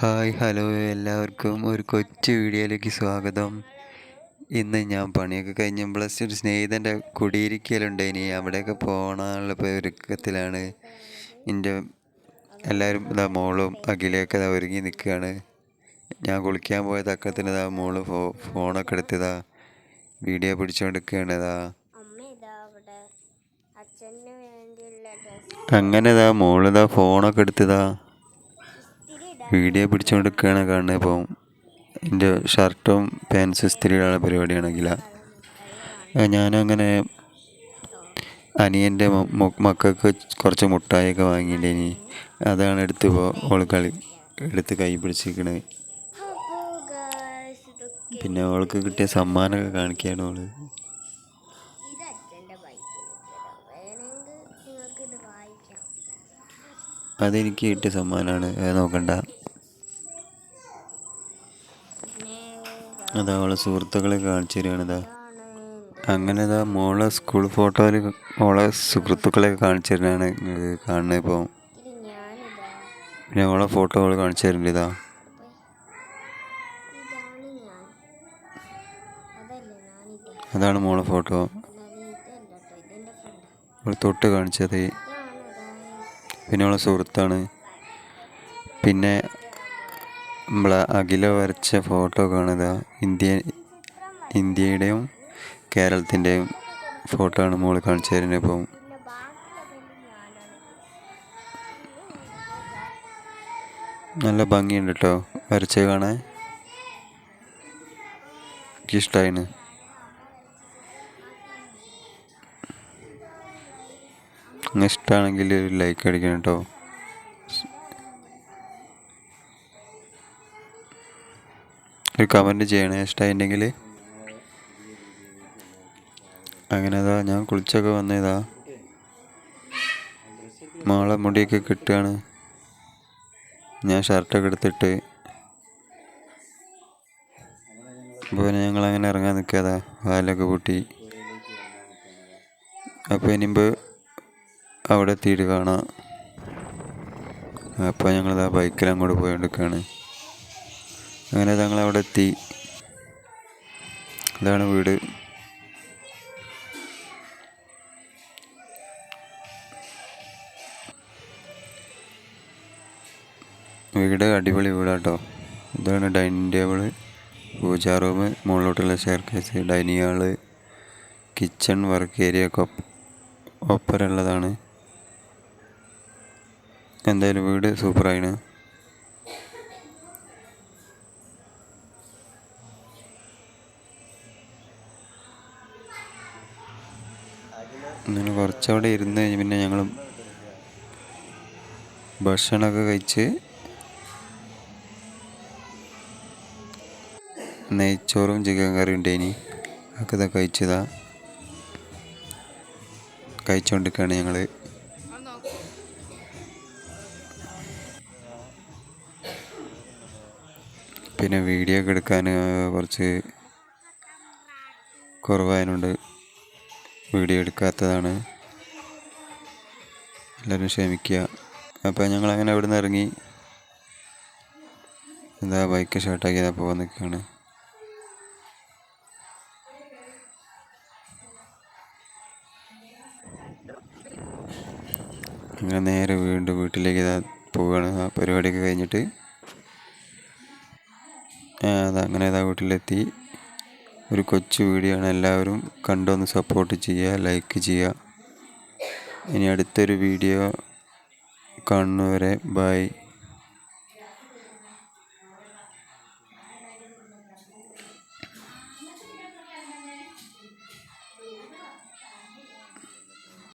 Hi hello എല്ലാവർക്കും ഒരു കൊച്ചു വീഡിയോയിലേക്ക് സ്വാഗതം. ഇന്ന് ഞാൻ പണിയൊക്കെ കഴിഞ്ഞ് പ്ലസ് ഒരു സ്നേഹിതന്റെ കുടിയിരിക്കലുണ്ട്. ഇനി അവിടെയൊക്കെ പോകാനുള്ള ഒരുക്കത്തിലാണ്. എന്റെ എല്ലാവരും ഇതാ മോളും അഖിലയൊക്കെ ഇതാ ഒരുങ്ങി നിൽക്കുകയാണ്. ഞാൻ കുളിക്കാൻ പോയ തക്കത്തിന് ഇതാ മോൾ ഫോ ഫോണൊക്കെ എടുത്തതാ വീഡിയോ പിടിച്ചുകൊണ്ടിരിക്കുകയാണ് ഇതാ. അങ്ങനെ ഇതാ മോളിതാ ഫോണൊക്കെ എടുത്തതാ വീഡിയോ പിടിച്ചുകൊണ്ടിരിക്കുകയാണ് കാണുന്നത് ഇപ്പോൾ എന്റെ ഷർട്ടും പാൻസും ഇസ്തിരിയുള്ള പരിപാടിയാണെങ്കിൽ ഞാനങ്ങനെ അനിയന്റെ മക്കൾക്ക് കുറച്ച് മുട്ടായൊക്കെ വാങ്ങിയിട്ടേനി. അതാണ് എടുത്ത് ഓൾ കളി എടുത്ത് കൈ പിടിച്ചിരിക്കണത് പിന്നെ ഓൾക്ക് കിട്ടിയ സമ്മാനമൊക്കെ കാണിക്കുകയാണ് ഓൾ. അതെനിക്ക് കിട്ടിയ സമ്മാനമാണ്. നോക്കണ്ട പിന്നെ അതാ അവളെ സുഹൃത്തുക്കളെ കാണിച്ചു തരികയാണ് ഇതാ. അങ്ങനെ ഇതാ മോളെ സ്കൂൾ ഫോട്ടോയിൽ മോളെ സുഹൃത്തുക്കളെ കാണിച്ചു തരുന്നതാണ് കാണുന്നത് ഇപ്പോൾ പിന്നെ മോളെ ഫോട്ടോ അവൾ കാണിച്ചു തരുന്നുണ്ട് ഇതാ. അതാണ് മോളെ ഫോട്ടോ അവൾ തൊട്ട് കാണിച്ചത്. പിന്നെ അവളെ സുഹൃത്താണ്. പിന്നെ നമ്മളെ അഖില വരച്ച ഫോട്ടോ കാണുക. ഇന്ത്യ ഇന്ത്യയുടെയും കേരളത്തിന്റെയും ഫോട്ടോ ആണ് മോൾ കാണിച്ചു തരുന്നത് ഇപ്പം. പിന്നെ ബാക്കിയുള്ളതെല്ലാം ഞാനാണ് നല്ല ഭംഗിയുണ്ട് കേട്ടോ വരച്ച് കാണാൻ. എനിക്കിഷ്ടമായിന് ഇഷ്ടമാണെങ്കിൽ ഒരു ലൈക്ക് അടിക്കണം കേട്ടോ ഒരു കമന്റ് ചെയ്യണേ ഇഷ്ടമായിട്ടുണ്ടെങ്കിൽ അങ്ങനെ അതാ ഞാൻ കുളിച്ചൊക്കെ വന്നതാ മോളെ മുടിയൊക്കെ കിട്ടുകയാണ് ഞാൻ ഷർട്ടൊക്കെ എടുത്തിട്ട്. അപ്പോൾ ഞങ്ങൾ അങ്ങനെ ഇറങ്ങാൻ നിൽക്കാതാ വാലൊക്കെ പൂട്ടി. അപ്പോൾ ഇനിമ്പ് അവിടെ എത്തിയിട്ട് കാണാം. അപ്പോൾ ഞങ്ങളിതാ ബൈക്കിൽ അങ്ങോട്ട് പോയി പോയോണ്ടിരിക്കുകയാണ് അങ്ങനെ ഞങ്ങൾ അവിടെ എത്തി ഇതാണ് വീട്. വീട് അടിപൊളി വീടാട്ടോ. ഇതാണ് dining table pooja room മുകളിലോട്ടുള്ള staircase dining hall kitchen work area ഒക്കെ ഒപ്പ- ഒപ്പരമുള്ളതാണ് എന്തായാലും വീട് സൂപ്പറായിന്. അങ്ങനെ കുറച്ചവിടെ ഇരുന്ന് കഴിഞ്ഞ് പിന്നെ ഞങ്ങൾ ഭക്ഷണമൊക്കെ കഴിച്ച് നെയ്ച്ചോറും ചിക്കൻ കറിയും ഉണ്ടേനി ഒക്കെ ഇതൊക്കെ കഴിച്ചതാ. കഴിച്ചുകൊണ്ടിരിക്കുകയാണ് ഞങ്ങൾ പിന്നെ വീഡിയോ ഒക്കെ എടുക്കാൻ കുറച്ച് കുറവായതുകൊണ്ട് വീഡിയോ എടുക്കാത്തതാണ്. എല്ലാവരും ക്ഷമിക്കുക. അപ്പോൾ ഞങ്ങൾ അങ്ങനെ അവിടെ നിന്ന് ഇറങ്ങി. എന്താ ബൈക്ക് ഷർട്ടാക്കി ഇതാ പോകാൻ നിൽക്കുകയാണ് അങ്ങനെ നേരെ വീണ്ടും വീട്ടിലേക്ക് ഇതാ പോവുകയാണ്. ആ പരിപാടിയൊക്കെ കഴിഞ്ഞിട്ട് അതാ അങ്ങനെ ഇതാ വീട്ടിലെത്തി. ഒരു കൊച്ചു വീഡിയോ ആണ് എല്ലാവരും കണ്ടൊന്ന് സപ്പോർട്ട് ചെയ്യുക ലൈക്ക് ചെയ്യുക. ഇനി അടുത്തൊരു വീഡിയോ കാണുന്നവരെ ബൈ